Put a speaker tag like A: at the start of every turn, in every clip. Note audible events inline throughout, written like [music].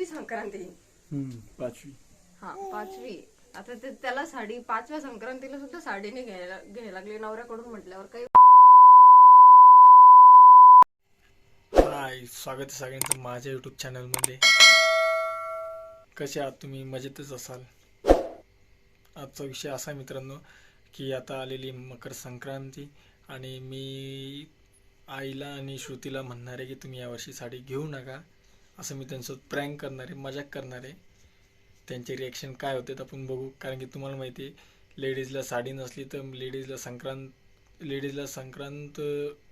A: पाचवी संक्रांती.
B: हम्म, पाचवी.
A: हा पाचवी. आता ते त्याला साडी पाचव्या संक्रांतीला सुद्धा साडीने घ्यायला घ्यायला लागली. नवऱ्याकडून म्हटल्यावर काही
B: हाय स्वागत आहे सगळ्यांचं माझ्या यूट्यूब चॅनलमध्ये कसे आहात तुम्ही? मजेतच असाल? आजचा विषय असा आहे मित्रांनो की आता आलेली मकर संक्रांती आणि मी आईला आणि श्रुतीला म्हणणार आहे की तुम्ही यावर्षी साडी घेऊ नका. असं मी त्यांच्यासोबत प्रँक करणार आहे मजाक करणार. आहे त्यांचे रिॲक्शन काय होते ते आपण बघू. कारण की तुम्हाला माहिती आहे लेडीजला साडी नसली तर लेडीजला संक्रांत लेडीजला संक्रांत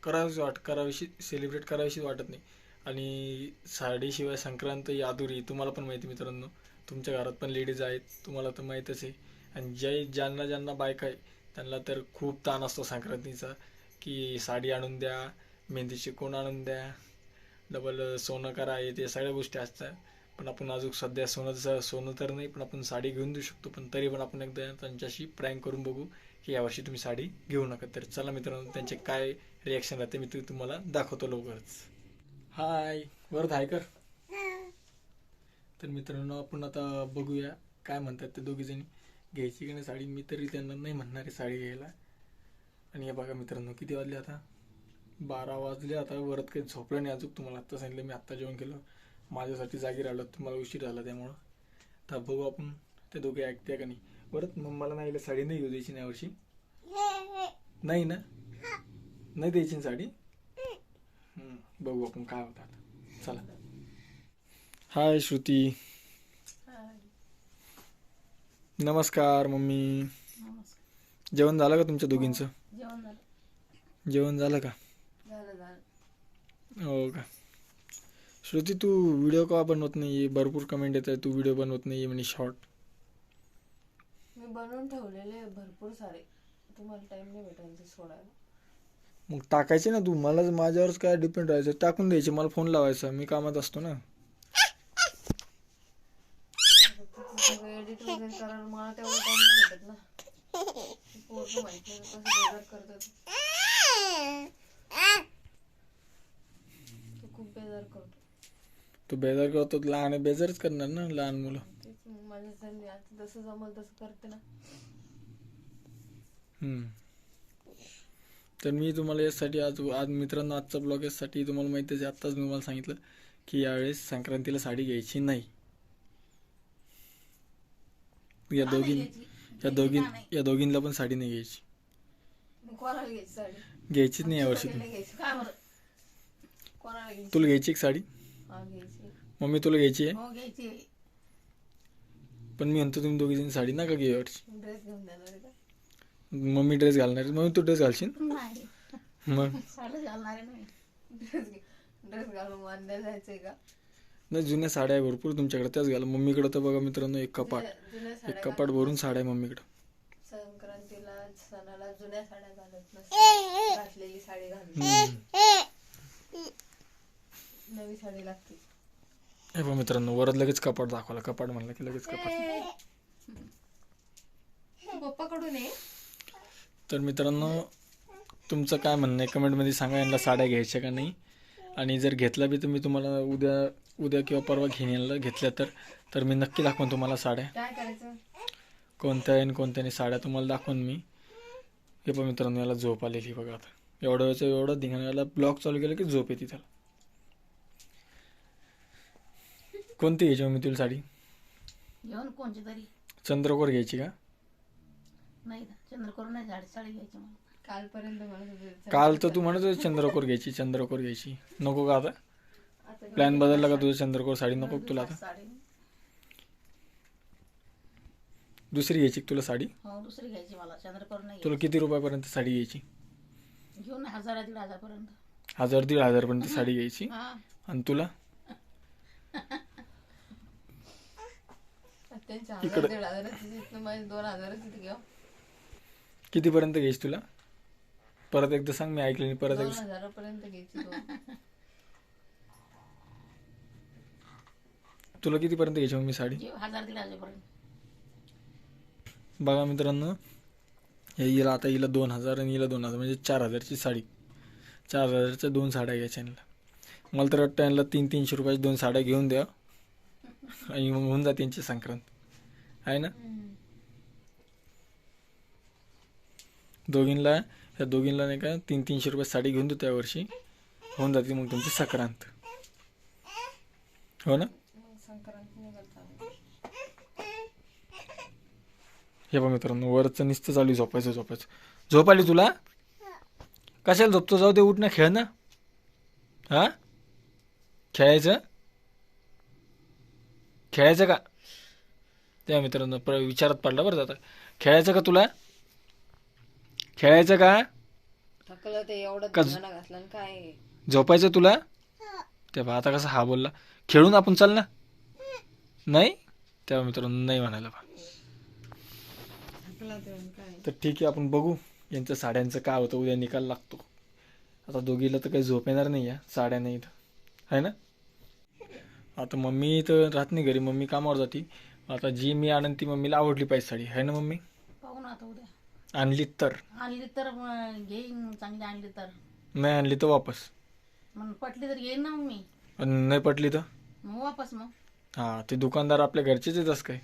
B: करावीशी वाट करावीशी सेलिब्रेट करावीशी वाटत नाही. आणि साडीशिवाय संक्रांत ही अधुरी तुम्हाला पण माहिती आहे मित्रांनो. तुमच्या घरात पण लेडीज आहेत तुम्हाला तर माहीतच आहे. आणि जे ज्यांना ज्यांना बायका आहे त्यांना तर खूप ताण असतो संक्रांतीचा की साडी आणून द्या मेहंदीचे कोण आणून द्या. डबल uh, सोनं करा हे ते सगळ्या गोष्टी असतात. पण आपण अजून सध्या सोनं सोनं तर नाही पण आपण साडी घेऊन देऊ शकतो. पण तरी पण आपण एकदा त्यांच्याशी प्रँक करून बघू की यावर्षी तुम्ही साडी घेऊ नका. तर चला मित्रांनो त्यांचे काय रिॲक्शन राहते मी तुम्हाला दाखवतो लवकरच. हाय वरद हाय कर. तर मित्रांनो आपण आता बघूया काय म्हणतात ते दोघी जणी. घ्यायची की नाही साडी? मी तरी त्यांना नाही म्हणणार आहे साडी घ्यायला. आणि हे बघा मित्रांनो किती वाजले आता? बारा वाजले आता वरत काही झोपलं नाही अजून. तुम्हाला आत्ता सांगितलं मी आत्ता जेवण केलं. माझ्यासाठी जागी राहिलं तुम्हाला उशीर झाला त्यामुळं. तर बघू आपण ते दोघे ऐकते का नाही. परत मग मला नाही साडी नाही घेऊ द्यायची नाही यावर्षी. नाही ना? नाही द्यायची ना साडी? बघू आपण काय होतं आता. चला. हाय श्रुती. नमस्कार मम्मी. जेवण झालं का तुमच्या दोघींचं?
A: जेवण झालं.
B: जेवण झालं का? हो का? श्रुती तू व्हिडिओ का बनवत नाही भरपूर कमेंट येत आहे तू व्हिडिओ बनवत नाही म्हणजे शॉर्ट
A: मी बनवून ठेवलेले भरपूर सारे. तुम्हाला टाइम नाही भेटायला ते सोडायला.
B: मग टाकायचे ना तू? मला माझ्यावरच काय डिपेंड राहायचं टाकून द्यायचे. मला फोन लावायचा. मी कामात असतो ना.
A: सगळं एडिट वगैरे करायला मला तेवढा टाइम नाही भेटत ना. पोरं माहीत नाही कसं बेजार करतात. तो खूप बेजार करतो.
B: तू बेजार करतो लहान आहे, बेजारच करणार ना लहान मुलं.
A: तेच मग माझ्या संधी आता जसं जमल तसं करते ना.
B: हम्म. तर मी तुम्हाला यासाठी आज आज मित्रांनो आजचा ब्लॉग यासाठी तुम्हाला माहितीच आहे आत्ताच मी तुम्हाला सांगितलं की यावेळेस संक्रांतीला साडी घ्यायची नाही. या दोघी या दोघी या दोघींना पण साडी नाही घ्यायची.
A: मग कोणाला घ्यायची साडी?
B: घ्यायचीच नाही यावर्षी
A: नाही घ्यायची. काय बरं? कोणाला घ्यायची.
B: तुला घ्यायची एक साडी?
A: हा घ्यायची.
B: मम्मी तुला घ्यायची आहे?
A: हो घ्यायची
B: पण मी म्हणतो तुम्ही दोघी जण साडी नका घेऊ यावर्षी.
A: ड्रेस घेऊन देणार आहे का?
B: मम्मी ड्रेस घालणार आहे. मम्मी तू ड्रेस घालशील?
A: नाही.
B: मग?
A: घालणार नाही ड्रेस ड्रेस घालून वांद्या जायचंय का?
B: नाही जुन्या साड्या आहे भरपूर तुमच्याकडे. त्याच घाला. मम्मीकडे तर बघा मित्रांनो एक कपाट.
A: जुन्या- जुन्या
B: एक
A: साड्या
B: कपाट भरून साड्या आहे मम्मीकडे.
A: घाल- संक्रांतीला सणाला जुन्या साड्या घालत नसते. घातलेली साडी घालते नवी साडी लागते.
B: हे बघ मित्रांनो वरच लगेच कपाट दाखवला. कपाट म्हणलं की लगेच कपाट.
A: पप्पाकडून आहे
B: तर मित्रांनो तुमचं काय म्हणणं आहे? कमेंटमध्ये सांगा यांना साड्या घ्यायच्या का नाही? आणि जर घेतला बी तर मी तुम्हाला उद्या उद्या किंवा परवा घेण्याला घेतल्या तर तर मी नक्की दाखवून तुम्हाला साड्या.
A: काय करायचं?
B: कोणत्या आहे आणि कोणत्या नाही साड्या तुम्हाला दाखवून मी. हे पण मित्रांनो याला झोप आलेली बघा आता. एवढं वेळचं एवढं धिंगाण्याला ब्लॉक चालू केलं की झोप येते त्याला. कोणती घ्यायची मग मी तुला साडी?
C: घेऊन कोणची तरी.
B: चंद्रकोर घ्यायची का?
C: नाही चंद्रकोर नाही साडी साडी घ्यायची मला.
A: कालपर्यंत म्हणत होते
B: काल तर तू म्हणत होती चंद्रकोर घ्यायची चंद्रकोर घ्यायची. नको का आता?
A: आता
B: प्लॅन बदलला का तुझं चंद्रकोर साडी नको का तुला आता?
C: साडी
B: दुसरी घ्यायची का तुला साडी?
C: हो दुसरी घ्यायची मला. चंद्रकोर नाही
B: तुला किती रुपयापर्यंत साडी घ्यायची?
C: घ्यायची. घेऊन हजार दीड हजारपर्यंत.
B: हजार दीड हजारपर्यंत साडी घ्यायची.
C: हा.
B: आणि तुला? [laughs]
A: त्यांच्या हजार दीड हजाराची तिथनं माझे दोन हजाराची तिथे घ्या
B: कितीपर्यंत घ्यायची तुला? परत एकदा सांग मी ऐकलं नाही परत
A: दोन
B: एकदा
A: हजारापर्यंत घ्यायची दोन. [laughs]
B: तुला कितीपर्यंत घ्यायची मग मी साडी?
C: जे हजार दीड हजारपर्यंत.
B: बघा मित्रांनो हे हिला आता हिला दोन हजार आणि हिला दोन हजार म्हणजे चार हजारची साडी. चार हजारच्या दोन साड्या घ्यायच्या यांना मला तर वाटतं यांना तीन तीनशे रुपयाच्या दोन साड्या घेऊन द्या. आणि मग होऊन जाते त्यांची संक्रांत. आहे ना? दोघींना ह्या दोघींना नाही का तीन तीनशे रुपये साडी घेऊन देतो यावर्षी. होऊन जाते मग तुमची संक्रांत. हो ना?
A: चांगली
B: हे बघ मित्रांनो वरचं नुसतं चालू झोपायचं झोपायचं. झोप आली तुला? कशाला झोपतो? जाऊ दे उठ ना खेळ ना. हा? खेळायचं? खेळायचं का? त्या मित्रांनो प्र विचारात पडला बरं आता खेळायचं का तुला? खेळायचं का?
A: थकलं ते एवढं
B: का-
A: धिंगाणा घातला आणि काय?
B: झोपायचं तुला? ते बा आता कसं हा बोलला. खेळून आपण चाल ना. नाही? तेव्हा मित्रांनो नाही म्हणायला बा.
A: थकला ते आणि काय?
B: तर ठीक आहे आपण बघू यांच्या साड्यांचं काय होतं. उद्या निकाल लागतो. आता दोघीला तर काही झोप येणार नाही आहे साड्या नाही तर आहे ना? आता मम्मी तर राहत नाही घरी. मम्मी कामावर जाते. आता जी मी आणन ती मम्मीला आवडली पाहिजे साडी आहे ना मम्मी?
C: पाहू ना आता उद्या.
B: आणली तर.
C: आणली तर मग घेईन चांगली आणली तर.
B: नाही आणली तर वापस.
C: मग पटली तर घेईन ना मग मी
B: नाही पटली तर?
C: मग वापस मग.
B: हां ते दुकानदार आपल्या घरचेच आहेत असं काय?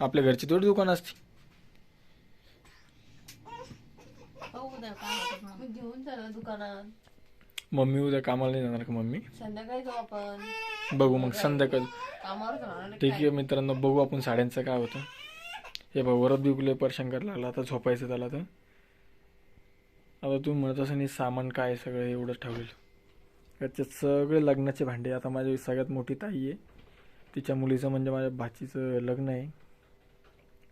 B: आपल्या घरची थोडी दुकान असते.
C: पाहू उद्या काय होतं. मग
A: मग घेऊन चला दुकानात.
B: मम्मी उद्या कामाला नाही जाणार का मम्मी?
A: संध्याकाळी जाऊ आपण.
B: बघू मग संध्याकाळी.
A: कामावर जाणार
B: ठीक आहे मित्रांनो बघू आपण साड्यांचं काय होतं. हे बघ वरद बिकुले परेशान करायला लागला आता झोपायचं त्याला तर. आता तुम्ही म्हणत असं नाही सामान काय आहे सगळं? एवढं ठेवलेलं त्याच्यात सगळे लग्नाचे भांडे आता माझी सगळ्यात मोठी ताई आहे. तिच्या मुलीचं म्हणजे माझ्या भाचीचं लग्न आहे.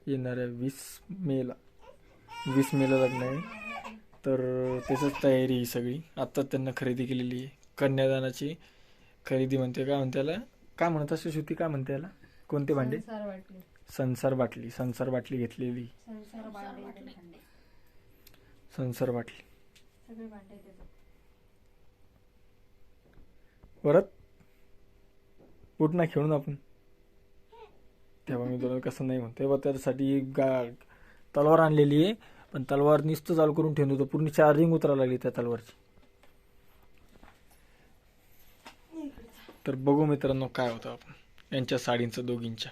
B: येणाऱ्या वीस मेला वीस मेला लग्न आहे. तर त्याचंच तयारी ही सगळी. आत्ताच त्यांना खरेदी केलेली आहे. कन्यादानाची खरेदी म्हणते. काय म्हणते याला? काय म्हणत असते श्रुती? काय म्हणते याला? कोणते भांडे?
A: संसार वाटले
B: संसार बाटली. संसार बाटली घेतलेली.
A: संसार
B: बाटली. परत? उठ ना खेळून आपण. तेव्हा मी तुला कसं नाही म्हणते तेव्हा त्यासाठी एक गा तलवार आणलेली आहे. पण तलवार नुसतं चालू करून ठेवून होतं पूर्ण चार्जिंग उतरायला लागली त्या तलवारची. तर बघू मित्रांनो काय होतं आपण. यांच्या साडींचं दोघींच्या.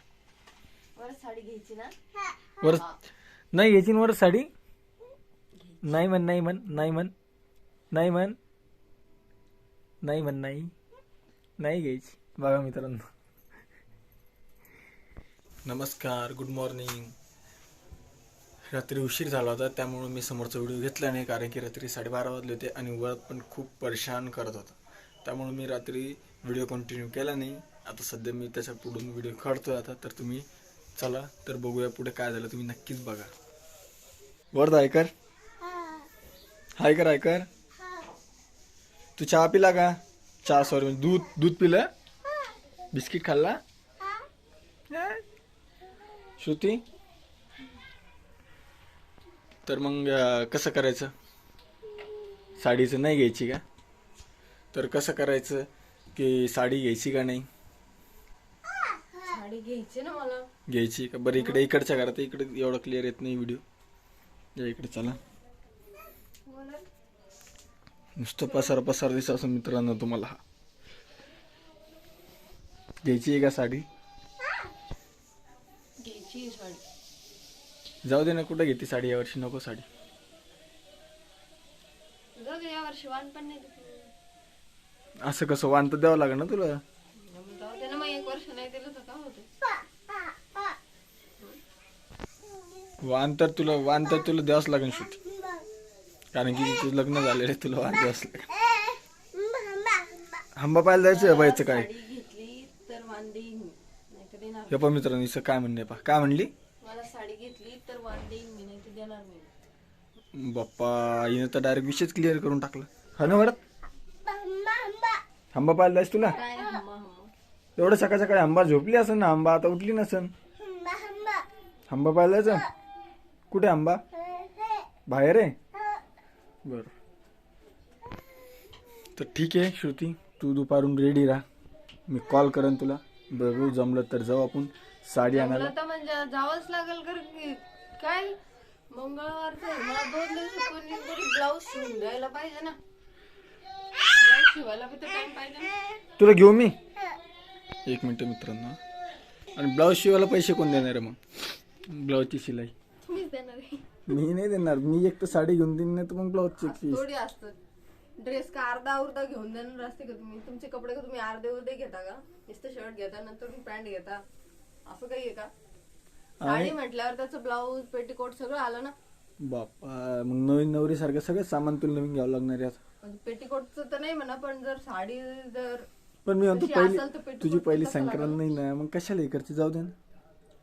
B: वर नाही घ्यायची ना वर साडी? नाही म्हण नाही म्हण नाही म्हण नाही म्हण नाही म्हण नाही. नाही घ्यायची. बघा मित्रांनो. नमस्कार गुड मॉर्निंग. रात्री उशीर झाला होता त्यामुळे मी समोरचा व्हिडिओ घेतला नाही कारण की रात्री साडेबारा वाजले होते आणि वरत पण खूप परेशान करत होता. त्यामुळे मी रात्री व्हिडिओ कंटिन्यू केला नाही. आता सध्या मी त्याच्या पुढून व्हिडिओ काढतोय आता तर तुम्ही चला तर बघूया पुढे काय झालं तुम्ही नक्कीच बघा. वर्ध ऐकर ऐकर ऐकर तू चहा पिला का? चहा सॉरी दूध दूध पिलं? बिस्किट खाल्ला? श्रुती? तर मग कसं करायचं? साडीचं नाही घ्यायची का? तर कसं करायचं की साडी घ्यायची का नाही?
A: साडी घ्यायची ना मला.
B: घ्यायची का? बरं इकडे इकडच्या घरात इकडे एवढं क्लिअर येत नाही व्हिडिओ या इकडे चला. नुसतं पसार पसार दिसा असं मित्रांनो तुम्हाला हा. घ्यायची आहे का साडी?
A: घ्यायची साडी.
B: जाऊ दे ना कुठं घेते साडी? यावर्षी नको साडी.
A: जाऊ दे यावर्षी वाण पण नाही दिलं.
B: असं कसं वाण तर द्यावं लागेल ना तुला?
A: मग जाऊ दे ना मग एक वर्ष नाही दिलं तर काय होते
B: वाण तर तुला वाण तर तुला द्यावंच लागेल शेवटी कारण की तुझं लग्न झालेलं आहे तुला वाण द्यावंच लागेल. आंबा पाहायला जायचं बायचं काय?
A: साडी घेतली तर नाही देणार
B: हे पा मित्रांनो काय म्हणणे पा काय म्हणली?
A: मला साडी घेतली तर वाण देईन मी नाही तर देणार मी.
B: बाप्पा हिनं तर डायरेक्ट विषयच क्लिअर करून टाकलं. हा ना बरं आंबा जायचं तुला
A: काय हम्मा हम्मा
B: एवढं सकाळ सकाळी आंबा झोपली असेल ना? आंबा आता उठली नसेल आंबा पाहायला जायचं कुठे आंबा? बाहेर आहे? बर. तर ठीक आहे श्रुती. तू दुपारून रेडी राहा. मी कॉल करेन तुला. बघू जमलं तर जाऊ आपण. साडी आणायला.
A: मला तर म्हणजे जावंच लागेल कारण की काय? मंगळवारचं आहे. मला दोन दिवस कोणी तरी ब्लाऊज शिवून द्यायला पाहिजे ना. ब्लाऊज शिवायला बी तर टाइम पाहिजे ना.
B: तुला घेऊ मी? एक मिनिट मित्रांनो. आणि ब्लाऊज शिवायला पैसे कोण देणार आहे मग? ब्लाऊजची शिलाई.
A: तुम्हीच देणार आहे.
B: मी नाही देणार. मी एक तर साडी घेऊन देईन नाही तर मग ब्लाऊजची फीस
A: थोडी असतं ड्रेस का अर्धा अर्धा घेऊन देणार असते का तुम्ही? तुमचे कपडे का तुम्ही अर्धे उर्धे घेता का? नुसतं शर्ट घेता नंतर तुम्ही पॅन्ट घेता. असं काही आहे का? साडी म्हटल्यावर त्याचं ब्लाऊज पेटीकोट सगळं आलं ना?
B: बापा मग नवीन नवरी सारखं सगळं सामान तुला नवीन घ्यावं लागणार आहे आता.
A: म्हणजे पेटीकोटचं तर नाही म्हणा पण जर साडी जर
B: पण मी म्हणतो
A: तशी
B: पहिली
A: असेल तर पेटीकोट
B: तुझी पहिली
A: कसं
B: संक्रांत नाही ना मग कशाला करते? जाऊ दे ना.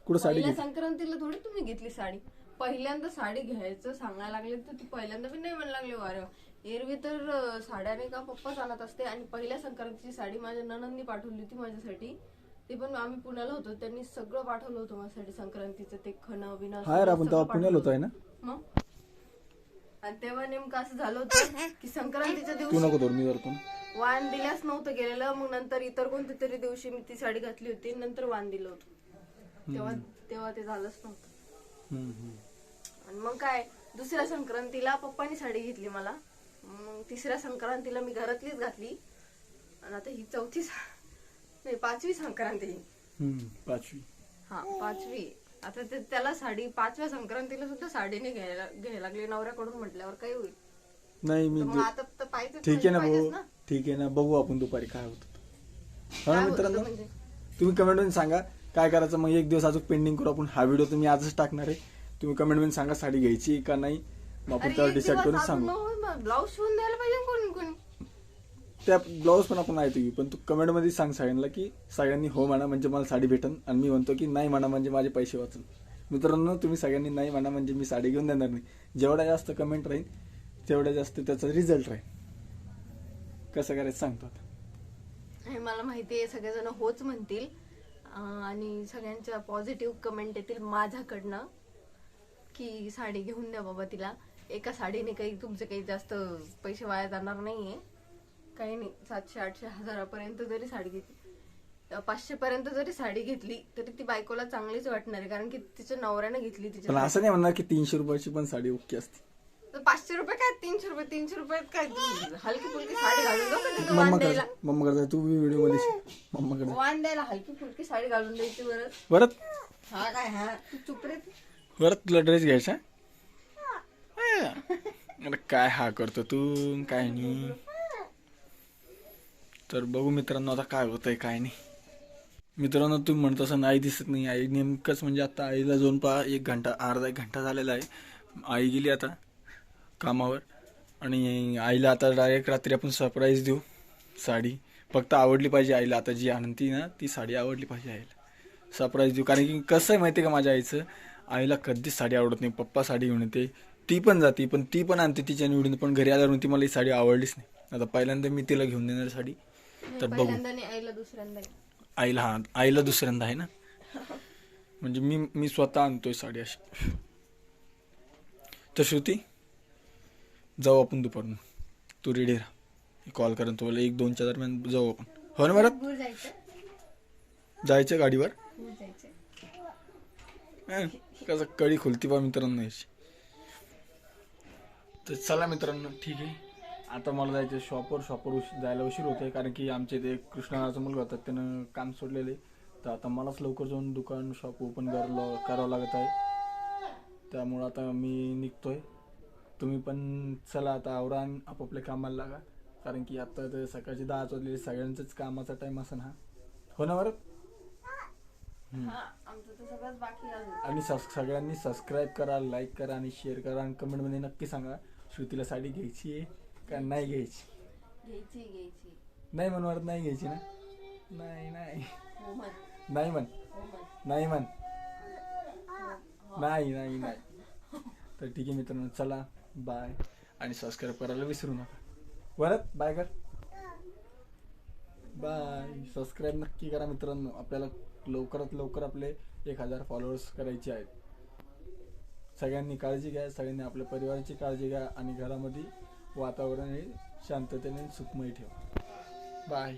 B: कुठं साडी
A: पहिल्या संक्रांतीला थोडी तुम्ही घेतली साडी. पहिल्यांदा साडी घ्यायचं सांगायला लागले तर ती पहिल्यांदा पण नाही म्हणायला लागले वारे एरवी तर अं, साड्या नाही का पप्पाच आणत असते? आणि पहिल्या संक्रांतीची साडी माझ्या ननंदनी पाठवली होती माझ्यासाठी. ते पण आम्ही पुण्याला होतो. त्यांनी सगळं पाठवलं होतं माझ्यासाठी संक्रांतीचं. ते खणं सगळं-
B: आपण तेव्हा पुण्याला होतो आहे ना.
A: मग? आणि तेव्हा नेमकं असं झालं होतं की संक्रांतीच्या
B: तू
A: दिवशी
B: नको धरून मी धरतो.
A: वाण दिल्याच नव्हतं गेलेलं. मग नंतर इतर कोणत्या तरी दिवशी मी ती साडी घातली होती. नंतर वाण दिलं होतं. तेव्हा तेव्हा ते झालंच नव्हतं.
B: हम्म, हम्म.
A: आणि मग काय? दुसऱ्या संक्रांतीला पप्पानी साडी घेतली मला. मग तिसऱ्या संक्रांतीला मी घरातलीच घातली. आणि आता ही चौथी स- नाही पाचवी संक्रांती. ही.
B: हम्म, पाचवी.
A: हा पाचवी. आता ते त्याला साडी पाचव्या संक्रांतीला सुद्धा साडी नाही घ्यायला घ्यायला लागली. नवऱ्याकडून म्हटल्यावर काय होईल.
B: नाही मी
A: तर मग आता तर पाहिजेच
B: ठीक आहे ना भाऊ. ठीक आहे ना बघू आपण दुपारी काय होतं हो ना मित्रांनो?
A: म्हणजे?
B: तुम्ही कमेंटमध्ये सांगा काय करायचं? मग एक दिवस अजून पेंडिंग करू आपण. हा व्हिडिओ तुम्ही आजच टाकणार आहे. तुम्ही कमेंटमध्ये सांगा साडी घ्यायची का नाही. मग आपण त्यावर डिसाईड करून सांगू.
A: ब्लाऊज शिवून द्यायला पाहिजे कोणी कोणी?
B: त्या ब्लाऊज पण आपण आहे तुम्ही पण तू कमेंटमध्ये सांग सगळ्यांना की सगळ्यांनी हो म्हणा म्हणजे मला साडी भेटन आणि मी म्हणतो की नाही म्हणा म्हणजे माझे पैसे वाचन. मित्रांनो तुम्ही सगळ्यांनी नाही म्हणा म्हणजे मी साडी घेऊन देणार नाही. जेवढा जास्त कमेंट राहील तेवढा जास्त त्याचा रिझल्ट राहील. कसं करायचं सांगतो आता.
A: हे मला माहिती आहे सगळेजण होच म्हणतील. अं, आणि सगळ्यांच्या पॉझिटिव्ह कमेंट येतील माझ्याकडनं की साडी घेऊन द्या बाबा तिला. एका साडीने काही तुमचे काही जास्त पैसे वाया जाणार नाहीये. काही नाही. सातशे आठशे हजारापर्यंत जरी साडी घेतली. पाचशे पर्यंत जरी साडी घेतली तरी ती बायकोला चांगलीच वाटणार आहे. कारण की तिच्या नवऱ्याने घेतली
B: पण
A: तिच्या
B: असं नाही म्हणणार की तीनशे रुपयाची पण साडी ओके असते.
A: तर पाचशे रुपये काय? तीनशे रुपये तीनशे रुपयात काय? हलकी फुलकी साडी घालून जाऊ का तिथं
B: मम्मा
A: वाण द्यायला
B: करता मम्मा करता तू व्हिडिओमध्ये मम्मा करता
A: वाण द्यायला हलकी फुलकी साडी घालून द्यायची बरं.
B: परत
A: हा काय हा? तू चुप रे.
B: परत तुला ड्रेस घ्यायचा? हा. अरे काय हा करतो तू? काय नाही. तर बघू मित्रांनो आता काय होतंय काय नाही. मित्रांनो तुम्ही म्हणत असं आई दिसत नाही. आई नेमकंच म्हणजे आता आईला जाऊन पहा एक घंटा अर्धा एक घंटा झालेला आहे. आई गेली आता कामावर. आणि आईला आता डायरेक्ट रात्री आपण सरप्राईज देऊ साडी. फक्त आवडली पाहिजे आईला. आता जी आणती ना ती साडी आवडली पाहिजे आईला. सरप्राईज देऊ. कारण की कसं आहे माहिती आहे का माझ्या आईचं? आईला कधीच साडी आवडत नाही. पप्पा साडी घेऊन येते. ती पण जाते पण ती पण आणते तिच्या निवडून पण घरी आल्यावर ती मला ही साडी आवडलीच नाही. आता पहिल्यांदा मी तिला घेऊन देणार साडी. तर बघू.
A: आईला दुसऱ्यांदा.
B: आईला हा आईला दुसऱ्यांदा आहे ना? म्हणजे मी मी स्वतः आणतोय साडी अशी. तर श्रुती जाऊ आपण दुपारून. तू रेडी राहा. कॉल करेन तुम्हाला. एक दोनच्या दरम्यान जाऊ आपण. हो ना बरं
A: जायचं.
B: गाडीवर? कसं कळी खुलती बा मित्रांनो याची. तर चला मित्रांनो ठीक आहे. आता मला जायचं शॉपवर शॉपवर उशीर जायला उशीर होतोय कारण की आमचे ते कृष्णाचा मुलगा होता त्यानं काम सोडलेले. तर आता मलाच लवकर जाऊन दुकान शॉप ओपन करायला करावं लागत आहे. त्यामुळं आता मी निघतोय. तुम्ही पण चला आता आवरा आणि आपापल्या कामाला लागा. कारण की आता ते सकाळची दहा वाजलेली सगळ्यांचंच कामाचा टाइम असेल हा. हो ना बरं
A: हा तर
B: आणि सस सगळ्यांनी सबस्क्राईब करा लाईक करा आणि शेअर करा. आणि कमेंटमध्ये नक्की सांगा श्रुतीला साडी घ्यायची आहे. का नाही घ्यायची?
A: घ्यायची घ्यायची.
B: नाही म्हणणार नाही घ्यायची ना? नाही नाही.
A: हो म्हण
B: नाही म्हण.
A: हो म्हण
B: नाही म्हण. नाही नाही नाही. तर ठीक आहे मित्रांनो चला बाय आणि सबस्क्राईब करायला विसरू नका. परत बाय कर. बाय सबस्क्राईब नक्की करा मित्रांनो. आपल्याला लवकरात लवकर आपले एक हजार फॉलोअर्स करायचे आहेत. सगळ्यांनी काळजी घ्या सगळ्यांनी आपल्या परिवाराची काळजी घ्या आणि घरामध्ये वातावरण हे शांततेने सुखमय ठेवा. बाय.